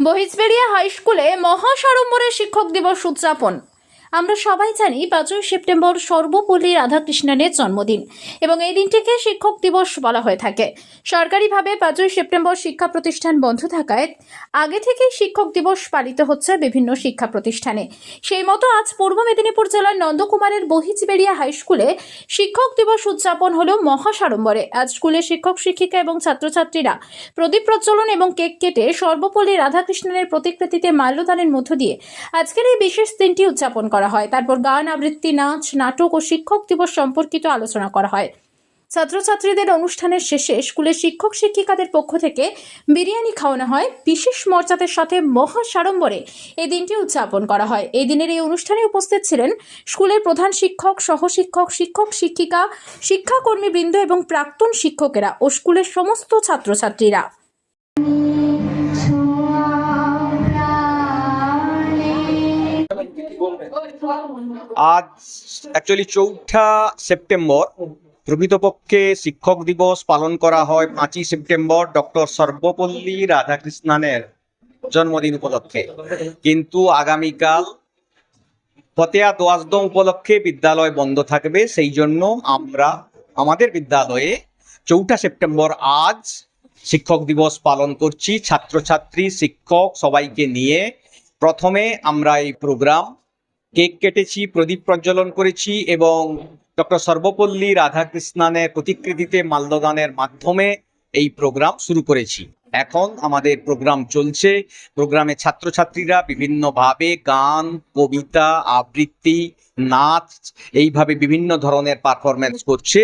বহিজবেড়িয়া high স্কুলে মহাসাড়ম্বরে শিক্ষক দিবস উদযাপন। আমরা সবাই জানি পাঁচই সেপ্টেম্বর সর্বপল্লী রাধাকৃষ্ণনের জন্মদিন এবং এই দিনটিকে শিক্ষক দিবস বলা হয়ে থাকে। সরকারিভাবে পাঁচই সেপ্টেম্বর শিক্ষা প্রতিষ্ঠান বন্ধ থাকায় আগে থেকেই শিক্ষক দিবস পালিত হচ্ছে বিভিন্ন শিক্ষা প্রতিষ্ঠানে। সেই মতো আজ পূর্ব মেদিনীপুর জেলার নন্দকুমারের বহিজবেড়িয়া হাই স্কুলে শিক্ষক দিবস উদযাপন হলো মহাসাড়ম্বরে। আজ স্কুলে শিক্ষক, শিক্ষিকা এবং ছাত্রছাত্রীরা প্রদীপ প্রজ্বলন এবং কেক কেটে সর্বপল্লী রাধাকৃষ্ণনের প্রতিকৃতিতে মাল্যদানের মধ্য দিয়ে আজকের এই বিশেষ দিনটি উদযাপন করা হয়। তারপর গান আবৃত্তি নাচ, নাটক ও শিক্ষক দিবস সম্পর্কিত আলোচনা করা হয়। ছাত্রছাত্রীদের অনুষ্ঠানের শেষে স্কুলের শিক্ষক শিক্ষিকাদের পক্ষ থেকে বিরিয়ানি খাওয়ানো হয়। বিশেষ মর্যাদার সাথে মহা সাড়ম্বরে এই দিনটি উদযাপন করা হয়। এই দিনের এই অনুষ্ঠানে উপস্থিত ছিলেন স্কুলের প্রধান শিক্ষক, সহশিক্ষক, শিক্ষক শিক্ষিকা, শিক্ষাকর্মীবৃন্দ এবং প্রাক্তন শিক্ষকেরা ও স্কুলের সমস্ত ছাত্রছাত্রীরা। আজ অ্যাকচুয়ালি চৌঠা সেপ্টেম্বর। প্রকৃতপক্ষে শিক্ষক দিবস পালন করা হয় পাঁচই সেপ্টেম্বর ডক্টর সর্বপল্লী রাধাকৃষ্ণনের জন্মদিন উপলক্ষে। কিন্তু আগামীকাল ফতেয়া দোয়াজদম উপলক্ষে বিদ্যালয় বন্ধ থাকবে, সেই জন্য আমরা আমাদের বিদ্যালয়ে চৌঠা সেপ্টেম্বর আজ শিক্ষক দিবস পালন করছি। ছাত্রছাত্রী, শিক্ষক সবাইকে নিয়ে প্রথমে আমরা এই প্রোগ্রাম কেক কেটেছি, প্রদীপ প্রজ্বলন করেছি এবং ডক্টর সর্বপল্লী রাধাকৃষ্ণনের প্রতিকৃতিতে মাল্যদানের মাধ্যমে এই প্রোগ্রাম শুরু করেছি। এখন আমাদের প্রোগ্রাম চলছে। প্রোগ্রামে ছাত্রছাত্রীরা বিভিন্নভাবে গান, কবিতা, আবৃত্তি, নাচ এইভাবে বিভিন্ন ধরনের পারফরমেন্স করছে।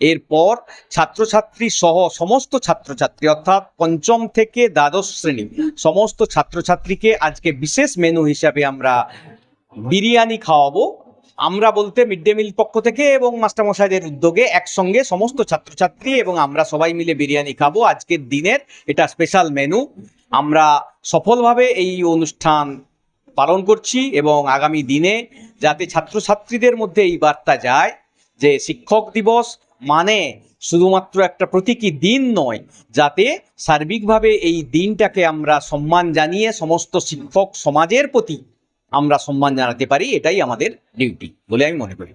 এরপর ছাত্রছাত্রী সহ সমস্ত ছাত্রছাত্রী অর্থাৎ পঞ্চম থেকে দ্বাদশ শ্রেণি সমস্ত ছাত্রছাত্রীকে আজকে বিশেষ মেনু হিসাবে আমরা বিরিয়ানি খাওয়াবো। আমরা বলতে মিড ডে মিল পক্ষ থেকে এবং মাস্টারমশাইদের উদ্যোগে একসঙ্গে সমস্ত ছাত্রছাত্রী এবং আমরা সবাই মিলে বিরিয়ানি খাব। আজকের দিনের এটা স্পেশাল মেনু আমরা সফলভাবে এই অনুষ্ঠান পালন করছি এবং আগামী দিনে যাতে ছাত্রছাত্রীদের মধ্যে এই বার্তা যায় যে শিক্ষক দিবস মানে শুধুমাত্র একটা প্রতীকী দিন নয়, যাতে সার্বিকভাবে এই দিনটাকে আমরা সম্মান জানিয়ে সমস্ত শিক্ষক সমাজের প্রতি আমরা সম্মান জানাতে পারি এটাই আমাদের ডিউটি বলে আমি মনে করি।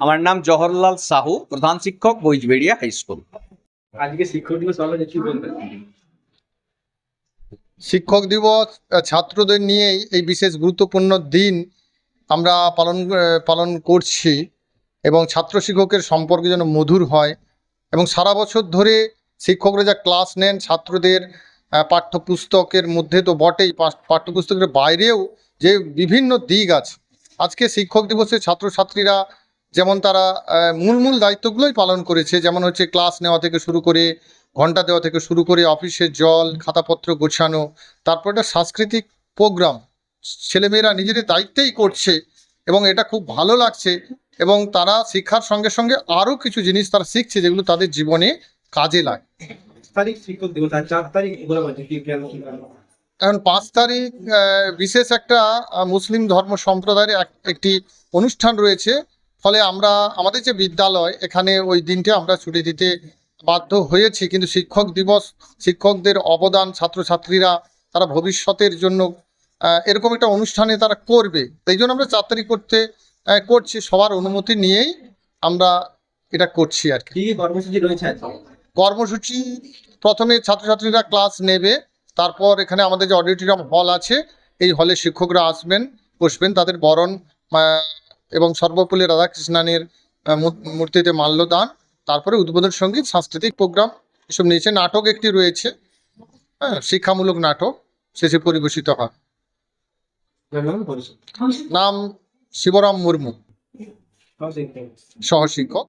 আমার নাম জওহরলাল সাহু প্রধান শিক্ষক বইজবেড়িয়া হাই স্কুল আজকে শিক্ষক দিবস পালন কি বলবেন শিক্ষক দিবস ছাত্রদের নিয়েই এই বিশেষ গুরুত্বপূর্ণ দিন আমরা পালন পালন করছি এবং ছাত্র শিক্ষকের সম্পর্ক যেন মধুর হয় এবং সারা বছর ধরে শিক্ষকরা যা ক্লাস নেন ছাত্রদের পাঠ্যপুস্তকের মধ্যে তো বটেই পাঠ্যপুস্তকের বাইরেও যে বিভিন্ন দিক আছে। আজকে শিক্ষক দিবসে ছাত্রছাত্রীরা যেমন তারা মূল মূল দায়িত্বগুলোই পালন করেছে। যেমন হচ্ছে ক্লাস নেওয়া থেকে শুরু করে, ঘণ্টা দেওয়া থেকে শুরু করে, অফিসের জল, খাতাপত্র গোছানো, তারপর একটা সাংস্কৃতিক প্রোগ্রাম। ছেলেমেয়েরা নিজেদের দায়িত্বেই করছে এবং এটা খুব ভালো লাগছে এবং তারা শিক্ষার সঙ্গে সঙ্গে আরও কিছু জিনিস তারা শিখছে যেগুলো তাদের জীবনে কাজে লাগে। কারণ? পাঁচ তারিখ বিশেষ একটা মুসলিম ধর্ম সম্প্রদায়ের এক- একটি অনুষ্ঠান রয়েছে। ফলে আমরা আমাদের যে বিদ্যালয় এখানে ওই দিনটা আমরা ছুটি দিতে বাধ্য হয়েছি। কিন্তু শিক্ষক দিবস শিক্ষকদের অবদান ছাত্রছাত্রীরা তারা ভবিষ্যতের জন্য এরকম একটা অনুষ্ঠানে তারা করবে। এই জন্য আমরা চার তারিখ করতে করছি। সবার অনুমতি নিয়েই আমরা এটা করছি আর কি। কর্মসূচি রয়েছে কর্মসূচি প্রথমে ছাত্রছাত্রীরা ক্লাস নেবে। তারপর এখানে আমাদের যে অডিটোরিয়াম হল আছে এই হলে শিক্ষকরা আসবেন বসবেন তাদের বরণ এবং সর্বপল্লী রাধাকৃষ্ণানের মূর্তিতে মাল্যদান তারপরে উদ্বোধন সংগীত সাংস্কৃতিক প্রোগ্রাম এসব নিয়েছে। নাটক একটি রয়েছে হ্যাঁ শিক্ষামূলক নাটক শেষে পরিবেশিত হয়। নাম শিবরাম মুর্মু। সহশিক্ষক।